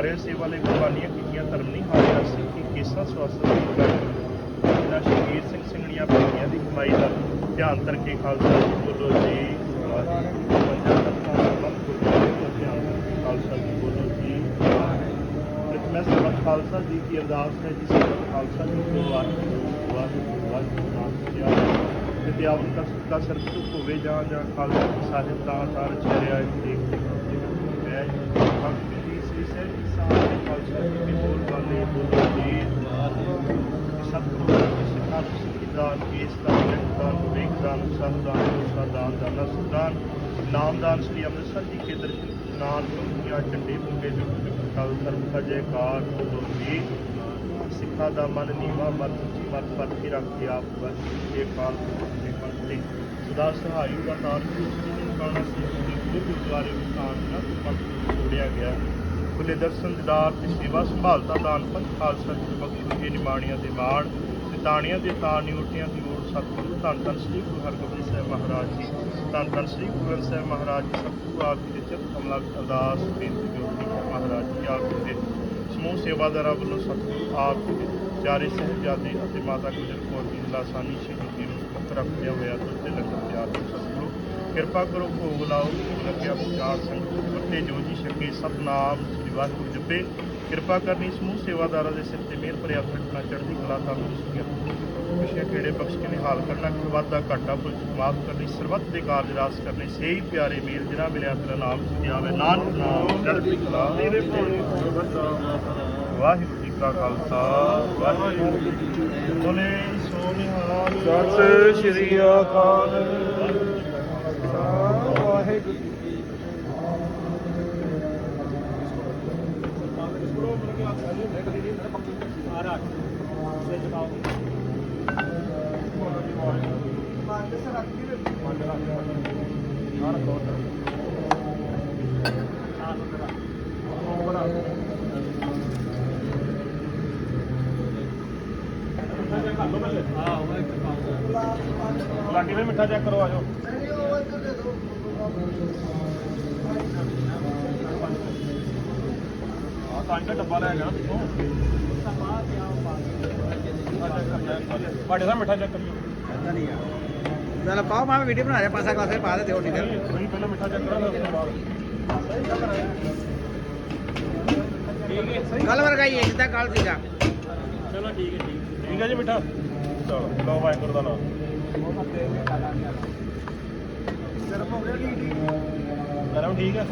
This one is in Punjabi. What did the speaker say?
ਗੁਜ਼ਾਰਿਆ ਸੇਵਾ ਲਈ ਕੁਰਬਾਨੀਆਂ ਕੀਤੀਆਂ, ਧਰਮ ਨਹੀਂ ਹਾਰਿਆ ਸਿੱਖੀ ਕੇਸਾਂ ਸਵਾਸਤ ਦੀ ਲੜਾਈ ਜਿਹੜਾ ਸ਼ਹੀਦ ਸਿੰਘ ਸਿੰਘਣੀਆਂ ਭਗੀਆਂ ਦੀ ਕਮਾਈ ਦਾ ਧਿਆਨ ਕਰਕੇ ਖਾਲਸਾ ਜੀ ਬੋਲੋ ਜੀ ਪੰਜਾਬ ਦਾ ਧੰਨਵਾਦ ਖਾਲਸਾ ਜੀ ਬੋਲੋ ਜੀ। ਮੈਂ ਸਰਬੱਤ ਖਾਲਸਾ ਜੀ ਕੀ ਅਰਦਾਸ ਹੈ ਜਿਸ ਖਾਲਸਾ ਜੀ ਕੀ ਵਾਹਿਗੁਰੂ ਵਾਹਿਗੁਰੂ ਵਾਹਿਗੁਰੂ ਨਾਮ ਸਿਆ ਦਾ ਸਦਾ ਸਰਬ ਹੋਵੇ ਜਾਂ ਜਾਂ ਖਾਲਸਾ ਜੀ ਸਾਹਿਬ ਦਾ ਆਧਾਰ ਚਰਿਆ ਦੇਖ ਮੈਂ ਭਗਤ ਜੀ ਸ੍ਰੀ ਸਾਹਿਬ ਜੀ ਸਾਹਿਬ ਖਾਲਸਾ ਜੀ ਕੀ ਬੋਲ ਬਾਲੇ ਬੋਲੋ ਜੀ ਸਤਿਗੁਰੂ ਜੀ ਸਿਖਾਂ ਸਿੱਖੀਦਾਨ ਕੇਸ ਦਾ ਜਗਦਾਨ ਵਿਵੇਕਦਾਨ ਸਤਦਾਨ ਸਦਾਨ ਦਾ ਨਸਦਾਨ ਨਾਮਦਾਨ ਸ੍ਰੀ ਅੰਮ੍ਰਿਤਸਰ ਜੀ ਕੇ ਦਰਸ਼ਨ ਨਾਨ ਝੰਡੇ ਬੁੱਗੇ ਜੁਗ ਜੁਗ ਧਰਮ ਦਾ ਜੈਕਾਰ ਬੋਲੋ ਸਿੱਖਾਂ ਦਾ ਮਨ ਨੀਵਾ, ਮਨ ਉੱਚੀ, ਮਨ ਪਰ ਕੇ ਆਪ ਬਸ ਕਾਲ ਦੇ ਮੰਤੇ ਸਦਾ ਸਹਾਈ ਦਾ ਤਾਰ ਨੂੰ ਕਾਣਾ ਸੀ ਦੇ ਗੁਰੂ ਗੁਰਦੁਆਰੇ ਵਿੱਚ ਨਾ ਪੰਥ ਛੋੜਿਆ ਗਿਆ ਖੁੱਲੇ ਦਰਸ਼ਨ ਦਿਦਾਰ ਤੇ ਸੇਵਾ ਸੰਭਾਲਤਾ ਦਾਨ ਪੰਥ ਖਾਲਸਾ ਜੀ ਬਖਸ਼ੋ ਇਹ ਨਿਮਾਣੀਆਂ ਦੇ ਮਾਣ ਤੇ ਦੇ ਤਾਣ ਨਿਉਟੀਆਂ ਦੀ ਓਟ ਸਤਿਗੁਰੂ ਧੰਨ ਧੰਨ ਸ੍ਰੀ ਗੁਰੂ ਹਰਗੋਬਿੰਦ ਸਾਹਿਬ ਮਹਾਰਾਜ ਜੀ, ਧੰਨ ਧੰਨ ਸ੍ਰੀ ਗੁਰੂ ਗ੍ਰੰਥ ਸਾਹਿਬ ਮਹਾਰਾਜ ਜੀ, ਸਤਿਗੁਰੂ ਆਪ ਜੀ ਦੇ ਚਰਨ ਕਮਲਾ ਅਰਦਾਸ ਬੇਨਤੀ ਬੇਨਤੀ ਮਹਾਰਾਜ ਜੀ ਆਪ ਜੀ ਦੇ ਸਮੂਹ ਸੇਵਾਦਾਰਾਂ ਵੱਲੋਂ ਸਤਿਗੁਰੂ ਆਪ ਜੀ ਦੇ ਚਾਰੇ ਸਾਹਿਬਜ਼ਾਦੇ ਅਤੇ ਮਾਤਾ ਗੁਜਰ ਕੌਰ ਦੀ ਲਾਸਾਨੀ ਸ਼ਹੀਦੀ ਨੂੰ ਮੁੱਖ ਰੱਖਦਿਆਂ ਹੋਇਆ ਦੁੱਧ ਦੇ ਲੰਗਰ ਤਿਆਰ ਹੋ ਸਤਿਗੁਰੂ, ਕਿਰਪਾ ਕਰੋ, ਭੋਗ ਲਾਓ ਲੱਗਿਆ ਵਿਚਾਰ ਸੰਗਤ ਵਰਤੇ ਜੋ ਜੀ ਛਕੇ, ਸਤਨਾਮ ਸ੍ਰੀ ਵਾਹਿਗੁਰੂ ਜਪੇ। ਕਿਰਪਾ ਕਰਨੀ ਸਮੂਹ ਸੇਵਾਦਾਰਾਂ ਦੇ ਸਿਰ ਤੇ ਮਿਹਰ ਭਰਿਆ ਰੱਖਣਾ ਚੜ੍ਹਦੀ ਕਲਾ ਤੰਦਰੁਸਤੀਆਂ ਪਿਛੇ ਕਿਹੜੇ ਬਖਸ਼ ਕੇ ਨਿਹਾਲ ਕਰਨਾ, ਕੋਈ ਘਾਟਾ ਭੁੱਲ ਮਾਫ ਕਰਨੀ, ਸਰਬੱਤ ਦੇ ਕਾਰਜ ਰਾਸ ਕਰਨੇ ਸਹੀ ਪਿਆਰੇ ਮੇਲ ਜਿਨ੍ਹਾਂ ਮਿਲਿਆ ਤੇਰਾ ਨਾਮ ਸੁਝਾਵੇ ਨਾਨਕ ਨਾਮ, ਚੜ੍ਹਦੀ ਕਲਾ। ਤੇਰੇ ਵਾਹਿਗੁਰੂ ਜੀ ਕਾ ਖਾਲਸਾ, ਵਾਹਿਗੁਰੂ ਜੀ ਕੀ ਫਤਿਹ। ਬੋਲੇ ਸੋ ਸਤਿ ਸ਼੍ਰੀ ਅਕਾਲ। ਵਾਹਿਗੁਰੂ ਜੀ ਕਾ ਖਾਲਸਾ ਵਾਹਿਗੁਰੂ ਲਾਗੇ ਵੀ ਮਿੱਠਾ ਚੈੱਕ ਕਰੋ ਆਜੋ। ਆ ਤਾਂ ਦਾ ਡੱਬਾ ਲੈ ਗਿਆ ਪਿੱਛੋਂ। ਬਾੜੇ ਦਾ ਮਿੱਠਾ ਚੈੱਕ ਕਰਿਓ ਚੱਲ ਪਾਓ ਮੈਂ ਵੀਡੀਓ ਬਣਾ ਰਿਹਾ ਪਾਸਾ ਕਲਾਸੇ ਪਾ ਦੇ ਦਿਓ ਨਹੀਂ ਫਿਰ। ਤੁਸੀਂ ਪਹਿਲਾਂ ਮਿੱਠਾ ਚੈੱਕ ਕਰੋ ਫਿਰ ਉਸ ਤੋਂ ਬਾਅਦ ਕੱਲ ਵਰਗਾ ਹੀ ਹੈ ਜਿੱਦਾਂ ਕੱਲ ਸੀਗਾ। ਚਲੋ ਠੀਕ ਹੈ ਠੀਕ ਠੀਕ ਹੈ ਜੀ ਮਿੱਠਾ। ਚਲੋ ਲਓ ਵਾਹਿਗੁਰੂ ਦਾ ਨਾਮ। ਗਰਮ ਠੀਕ ਹੈ